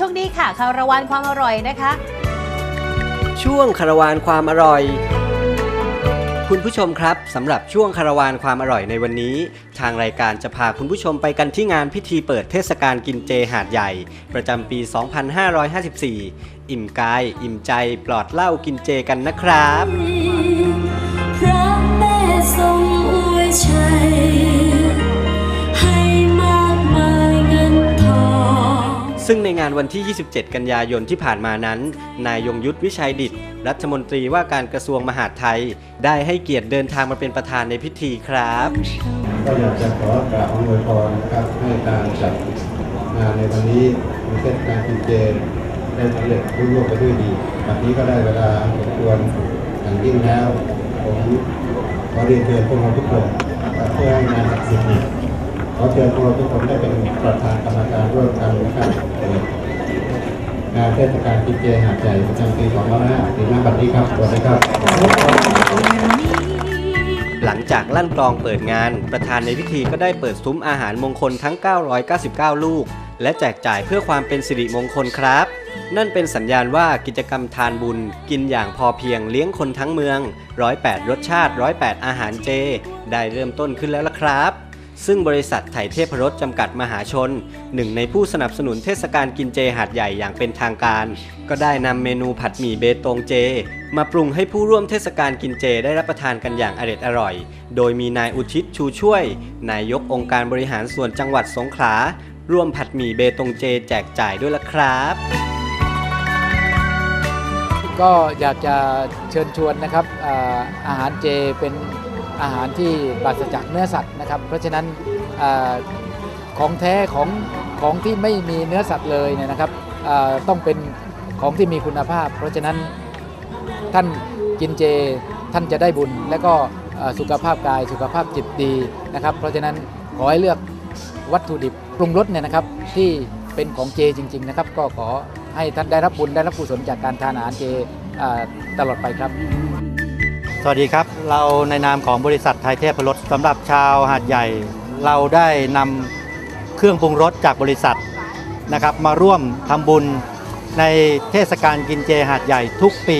ช่วงนี้ค่ะคาราวานความอร่อยนะคะ ช่วงคาราวานความอร่อย คุณผู้ชมครับสำหรับช่วงคาราวานความอร่อยในวันนี้ ทางรายการจะพาคุณผู้ชมไปกันที่งานพิธีเปิดเทศกาลกินเจหาดใหญ่ ประจำปี 2554 อิ่มกาย อิ่มใจปลอดเหล้ากินเจกันนะครับ ซึ่งในงานวันที่ 27 กันยายนที่ผ่านมานั้น นายยงยุทธวิชัยดิตรัฐมนตรีว่าการกระทรวงมหาดไทย ได้ให้เกียรติเดินทางมาเป็นประธานในพิธีครับ ก็อยากจะขอกราบอวยพรนะครับให้การจัดงานในวันนี้มีเทศกาลกินเจได้สำเร็จรุ่งเรืองไปด้วยดีวันนี้ก็ได้เวลาสมควรอย่างยิ่งแล้วผมขอเรียนเชิญพวกเราทุกคนเพื่อให้งานศักดิ์สิทธิ์นี้ ขอเชิญพวกเราทุกคนได้เป็นประธานกรรมการร่วมกันนะครับงานเทศกาลกินเจหาดใหญ่ประจำปี25ปีหน้าบัดนี้ครับสวัสดีครับ หลังจากลั่นกลองเปิดงาน ประธานในพิธีก็ได้เปิดซุ้มอาหารมงคลทั้ง 999 ลูก และแจกจ่ายเพื่อความเป็นสิริมงคลครับ นั่นเป็นสัญญาณว่ากิจกรรมทานบุญ กินอย่างพอเพียงเลี้ยงคนทั้งเมือง 108 รสชาติ 108 อาหารเจ ได้เริ่มต้นขึ้นแล้วล่ะครับ ซึ่งบริษัทไถ่เทพรสจำกัดมหาชน หนึ่งในผู้สนับสนุนเทศกาลกินเจหาดใหญ่อย่างเป็นทางการ ก็ได้นำเมนูผัดหมี่เบตงเจ มาปรุงให้ผู้ร่วมเทศกาลกินเจได้รับประทานกันอย่างอร็ดอร่อย โดยมีนายอุทิศชูช่วย นายกองค์การบริหารส่วนจังหวัดสงขลาร่วมผัดหมี่เบตงเจแจกจ่ายด้วยล่ะครับก็อยากจะเชิญชวนนะครับอาหารเจเป็น อาหารที่ปราศจากเนื้อสัตว์นะครับ เพราะฉะนั้นอของแท้ของของที่ไม่มีเนื้อสัตว์เลยเนี่ยนะครับต้องเป็นของที่มีคุณภาพ เพราะฉะนั้นท่านกินเจท่านจะได้บุญ และก็สุขภาพกายสุขภาพจิตดีนะครับ เพราะฉะนั้นขอให้เลือกวัตถุดิบปรุงรสเนี่ยนะครับที่เป็นของเจจริง ๆ นะครับ ก็ขอให้ท่านได้รับบุญได้รับกุศลจากการทานอาหารเจตลอดไปครับ วัสดีครับ เราในนามของบริษัทไทยเทพรสสำหรับชาวหาดใหญ่ เราได้นำเครื่องปรุงรสจากบริษัทนะครับ มาร่วมทำบุญในเทศกาลกินเจหาดใหญ่ทุกปี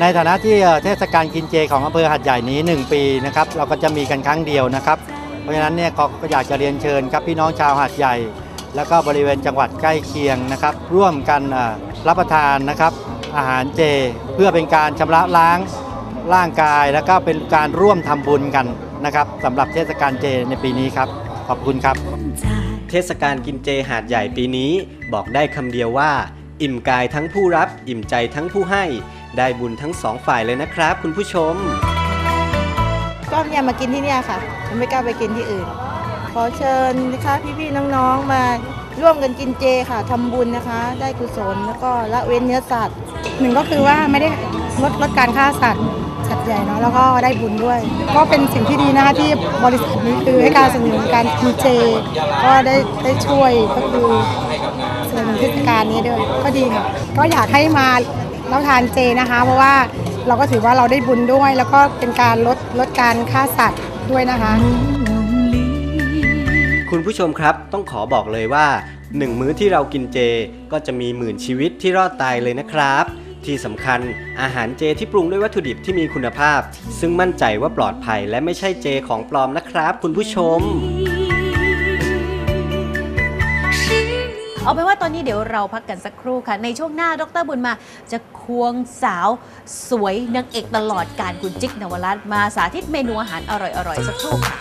ในฐานะที่เทศกาลกินเจของอำเภอหาดใหญ่นี้ 1 ปีนะครับเราก็จะมีกันครั้งเดียวนะครับ เพราะฉะนั้นเนี่ยก็อยากจะเรียนเชิญครับพี่น้องชาวหาดใหญ่ แล้วก็บริเวณจังหวัดใกล้เคียงนะครับ ร่วมกันรับประทานนะครับอาหารเจเพื่อเป็นการชำระล้าง ร่างกายแล้วก็เป็นการร่วมทำบุญกันนะครับสำหรับเทศกาลเจในปีนี้ครับ ขอบคุณครับ เทศกาลกินเจหาดใหญ่ปีนี้บอกได้คำเดียวว่า อิ่มกายทั้งผู้รับ อิ่มใจทั้งผู้ให้ ได้บุญทั้งสองฝ่ายเลยนะครับ คุณผู้ชม ก็เนี่ยมากินที่เนี่ยค่ะไม่กล้าไปกินที่อื่น ขอเชิญนะคะพี่ๆน้องๆมาร่วมกันกินเจค่ะทำบุญนะคะ ได้กุศลแล้วก็ละเว้นเนื้อสัตว์หนึ่งก็คือว่าไม่ได้ลดลดการฆ่าสัตว์ สัตว์ใหญ่เนาะแล้วก็ได้บุญด้วย ก็เป็นสิ่งที่ดีนะคะที่บริษัทนี้คือให้การสนับสนุนการกินเจก็ได้ได้ช่วยก็คือสนับสนุนเทศกาลนี้ด้วยก็ดีค่ะก็อยากให้มาแล้วทานเจนะคะ เพราะว่าเราก็ถือว่าเราได้บุญด้วย แล้วก็เป็นการลดลดการฆ่าสัตว์ด้วยนะคะ คุณผู้ชมครับต้องขอบอกเลยว่าหนึ่งมื้อที่เรากินเจก็จะมีหมื่นชีวิตที่รอดตายเลยนะครับ ที่สำคัญ อาหารเจที่ปรุงด้วยวัตถุดิบที่มีคุณภาพ ซึ่งมั่นใจว่าปลอดภัยและไม่ใช่เจของปลอมนะครับ คุณผู้ชม เอาเป็นว่าตอนนี้เดี๋ยวเราพักกันสักครู่ค่ะ ในช่วงหน้าดรบุญมาจะควงสาวสวยนางเอกตลอดการคุณจิ๊กนวรัตน์มาสาธิตเมนูอาหารอร่อยๆสักครู่ค่ะ